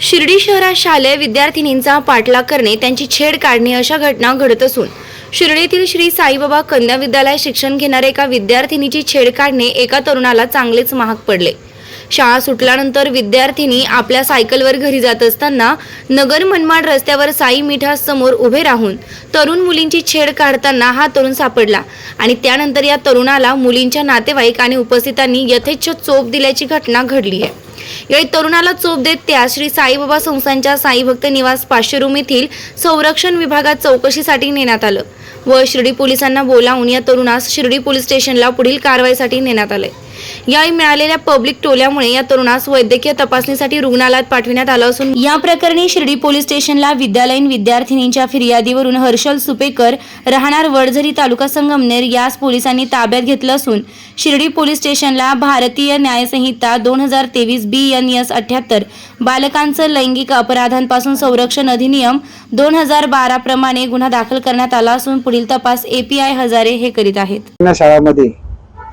शिर्डी शहरात शालेय विद्यार्थिनींचा पाठलाग करणे त्यांची छेड काढणे अशा घटना घडत असून शिर्डीतील श्री साईबाबा कन्या विद्यालय शिक्षण घेणाऱ्या एका विद्यार्थिनीची छेड काढणे एका तरुणाला चांगलेच महाग पडले. शाळा सुटल्यानंतर विद्यार्थिनी आपल्या सायकलवर घरी जात असताना नगर मनमाड रस्त्यावर साई मिठास समोर उभे राहून तरुण मुलींची छेड काढताना हा तरुण सापडला आणि त्यानंतर या तरुणाला मुलींच्या नातेवाईक आणि उपस्थितांनी यथेच्छ चोप दिल्याची घटना घडली आहे. यावेळी तरुणाला चोप देत त्या श्री साईबाबा संस्थांच्या साई भक्त निवास पाचशे रूम येथील संरक्षण विभागात चौकशीसाठी नेण्यात आलं व शिर्डी पोलिसांना बोलावून या तरुणास शिर्डी पोलीस स्टेशनला पुढील कारवाईसाठी नेण्यात आले यावेळी मिळालेल्या पब्लिक टोल्यामुळे या तरुणास वैद्यकीय तपासणीसाठी रुग्णालयात पाठविण्यात आलं असून या प्रकरणी शिर्डी पोलीस स्टेशनला विद्यालयीन विद्यार्थिनींच्या फिर्यादीवरून हर्षल सुपेकर राहणार वडझरी तालुका संगमनेर यास पोलिसांनी ताब्यात घेतलं असून शिर्डी पोलीस स्टेशनला भारतीय न्यायसंहिता दोन हजार तेवीस बी एन एस अठ्याहत्तर बालकांचं लैंगिक अपराधांपासून संरक्षण अधिनियम दोन हजार बारा प्रमाणे गुन्हा दाखल करण्यात आला असून पुढील तपास एपीआय हजारे हे करीत आहेत. शाळामध्ये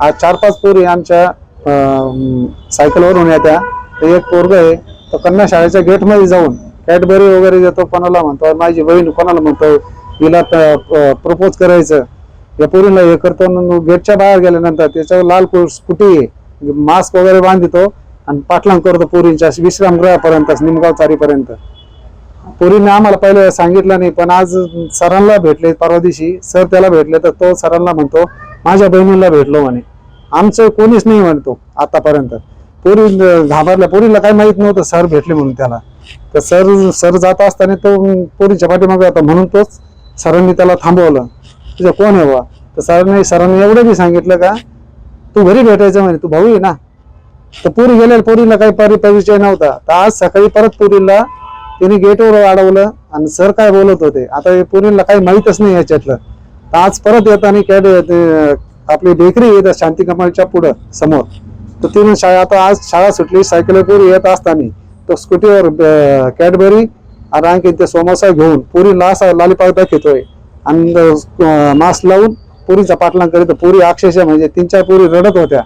आज चार पाच पोरी आमच्या अं, सायकलवरून येत्या. तर एक पोरग आहे तो कन्या शाळेच्या गेटमध्ये जाऊन कॅडबरी वगैरे देतो कोणाला म्हणतो माझी बहीण कोणाला म्हणतो तिला प्रपोज करायचं. या पोरीला हे करतो. गेटच्या बाहेर गेल्यानंतर त्याच्यावर लाल कु- स्कूटी मास्क वगैरे बांधितो आणि पाठलांग करतो पोरींच्या विश्रामगृहापर्यंत निमगाव चारीपर्यंत. पोरीने आम्हाला पहिले सांगितलं नाही पण आज सरांना भेटले परवा दिवशी सर त्याला भेटले तर तो सरांना म्हणतो माझ्या बहिणीला भेटलो म्हणे. आमचं कोणीच नाही म्हणतो आतापर्यंत. पोरी घाबरल्या पोरीला काही माहीत नव्हतं सर भेटले म्हणून त्याला. तर सर सर जात असताना तो पोरीच्या पाठीमागे होता म्हणून तोच सरांनी त्याला थांबवलं. तुझं कोण आहे बा तर सरांनी सरांनी एवढं बी सांगितलं का तू घरी भेटायचं म्हणे तू भाऊ आहे ना? तर पुरी गेल्या पोरीला काही परि परिचय नव्हता. तर आज सकाळी परत पुरीला तिने गेटवर अडवलं आणि सर काय बोलत होते? आता पुरीला काही माहीतच नाही याच्यातलं. आज परत येताना कॅड आपली बेकरी येत शांती कमालच्या पुढं समोर. तर तिने शाळा आता आज शाळा सुटली सायकल पुरी येत असताना. तो स्कूटीवर कॅडबरी आणि आणखी ते समोसा घेऊन पुरी लास लालीपाक दाखवतोय. आणि मास्क लावून पुरीचा पाठलाग करीत पुरी अक्षरशः म्हणजे तीन चार पुरी रडत होत्या.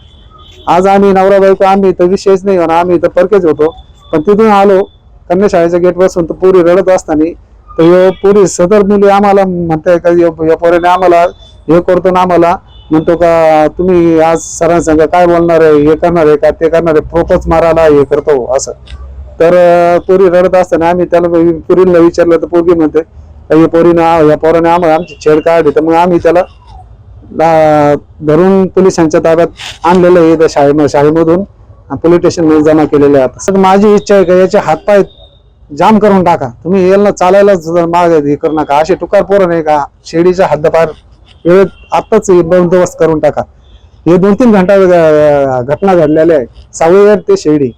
आज आम्ही नवरा बायको आम्ही तर विषयच नाही आम्ही तर परकेच होतो. पण तिथून आलो कन्या शाळेच्या गेट बसून तर पुरी रडत असताना तर यो पुरी सदर मुली आम्हाला म्हणताय का या पोराने आम्हाला हे करतो ना आम्हाला. म्हणतो का तुम्ही आज सरांसंग काय बोलणार आहे हे करणार आहे का ते करणार आहे प्रोपच मारायला हे करतो असं. तर पोरी रडत असताना आम्ही त्याला पुरीला विचारलं तर पोरगी म्हणते या हे पोरीनं या पोराने आम्हाला आमची छेड काढली. तर मग आम्ही त्याला धरून पोलिसांच्या ताब्यात आणलेलं आहे त्या शाळे शाळेमधून. पोलीस स्टेशनमध्ये जमा केलेलं आहे सर माझी इच्छा आहे का याचे हातपाय जाम करून टाका. तुम्ही याला चालायलाच माग हे करू नका. असे टुकार पोरं नाही का? शेडीच्या हद्दपार वेळेत आत्ताच बंदोबस्त करून टाका. हे दोन तीन घंटा घटना घडलेल्या आहे सावळीवर ते शेडी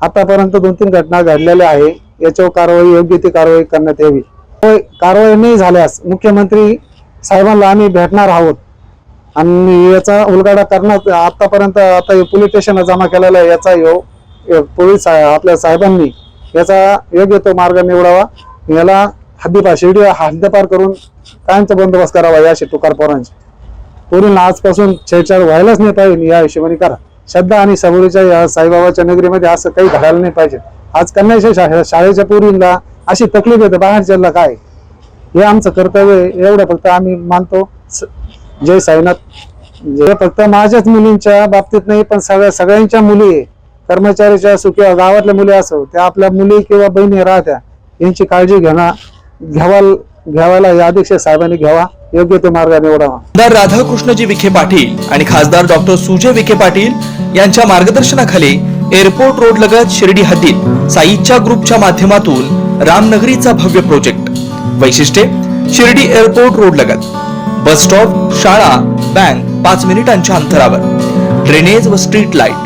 आतापर्यंत दोन तीन घटना घडलेल्या आहे. याच्यावर कारवाई योग्य ती कारवाई करण्यात यावी. होय, कारवाई नाही झाल्यास मुख्यमंत्री साहेबांना आम्ही भेटणार आहोत. आणि याचा उलगाडा करण्यात आतापर्यंत आता हे पोलीस स्टेशनला जमा केलेला आहे. याचा यो पोलीस आपल्या साहेबांनी याचा योग्य तो मार्ग निवडावा. याला हद्दीपार शिर्डी हद्दपार करून कायमचा बंदोबस्त करावा या तुकार पोरांची. पोरींना आजपासून छेडछाड व्हायलाच नाही पाहिजे या हिशोबाने करा. श्रद्धा आणि सबुरीच्या या साईबाबाच्या नगरीमध्ये असं काही घडायला नाही पाहिजे. आज कन्याच्या शा- शाळेच्या पोरींना अशी तकलीफ येते बाहेरच्याला काय? हे आमचं कर्तव्य एवढं फक्त आम्ही मानतो. स- जय साईनाथ. फक्त माझ्याच मुलींच्या बाबतीत नाही पण सगळ्या सगळ्यांच्या मुली आहे. कर्मचारीच्या असो किंवा गावातल्या मुली असो त्या आपल्या मुली किंवा बहिणी राहत्या यांची काळजी घेणं घ्यावा घ्यावायला या अध्यक्ष साहेबांनी घ्यावा योग्य तो मार्ग निवडावा. आमदार राधाकृष्णजी विखे पाटील आणि खासदार डॉक्टर सुजय विखे पाटील यांच्या मार्गदर्शनाखाली एअरपोर्ट रोड लगत शिर्डी हद्दीत साईच्या ग्रुपच्या माध्यमातून रामनगरीचा भव्य प्रोजेक्ट. वैशिष्ट्ये शिर्डी एअरपोर्ट रोड लगत. बस स्टॉप शाळा बँक पाच मिनिटांच्या अंतरावर. ड्रेनेज व स्ट्रीट लाइट.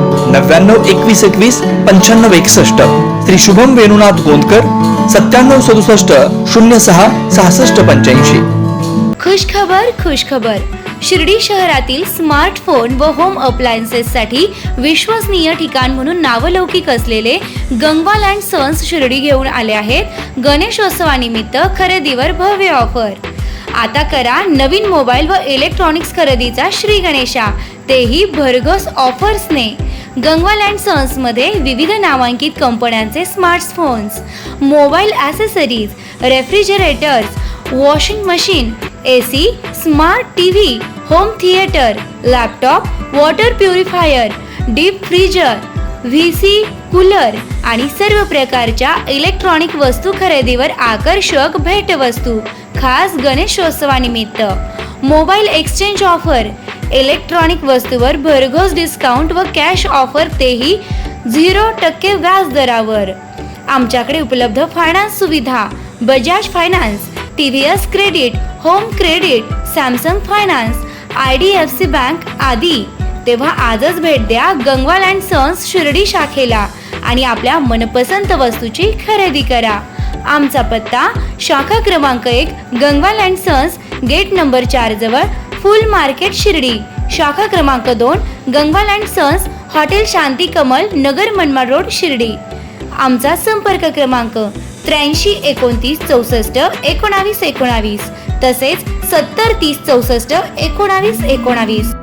नव्याण्णव एकवीस एकवीस पंच्याण्णव एकसष्ट. श्री शुभम वेणुनाथ गोंदकर सत्त्याण्णव सदुसष्ट शून्य सहा सहासष्ट पंच्याऐंशी. खुशखबर खुशखबर शिर्डी शहरातील स्मार्टफोन व होम अप्लायन्सेससाठी विश्वसनीय ठिकाण म्हणून नावलौकिक असलेले गंगवाल अँड सन्स शिर्डी घेऊन आले आहेत. गणेशोत्सवानिमित्त खरेदीवर भव्य ऑफर आता करा नवीन मोबाईल व इलेक्ट्रॉनिक्स खरेदीचा श्री गणेशा. तेही भरघोस ऑफर्सने गंगवाल अँड सन्समध्ये विविध नामांकित कंपन्यांचे smartphones mobile accessories refrigerators washing machine A C smart T V home theatre laptop water purifier deep freezer V C cooler आणि सर्व प्रकारच्या इलेक्ट्रॉनिक वस्तू खरेदीवर आकर्षक भेटवस्तू खास गणेशोत्सवानिमित्त. मोबाईल एक्सचेंज ऑफर इलेक्ट्रॉनिक वस्तूवर भरघोस डिस्काउंट व कॅश ऑफर तेही झिरो टक्के व्याज दरावर. आमच्याकडे उपलब्ध फायनान्स सुविधा Bajaj finance T V S credit home credit Samsung finance I D F C bank आदी. तेव्हा आजच भेट द्या गंगवाल अँड सन्स शिर्डी शाखेला आणि आपल्या मनपसंत वस्तूची खरेदी करा. आमचा पत्ता शाखा क्रमांक एक Gangwal and sons gate number चार जवळ फुल मार्केट शिर्डी. शाखा क्रमांक दोन Gangwal and sons hotel Shanti Kamal Nagar Manmad road Shirdi. आमचा संपर्क क्रमांक त्र्याऐंशी एकोणतीस चौसष्ट एकोणावीस एकोणावीस तसेच सत्तर तीस चौसष्ट एकोणावीस एकोणावीस.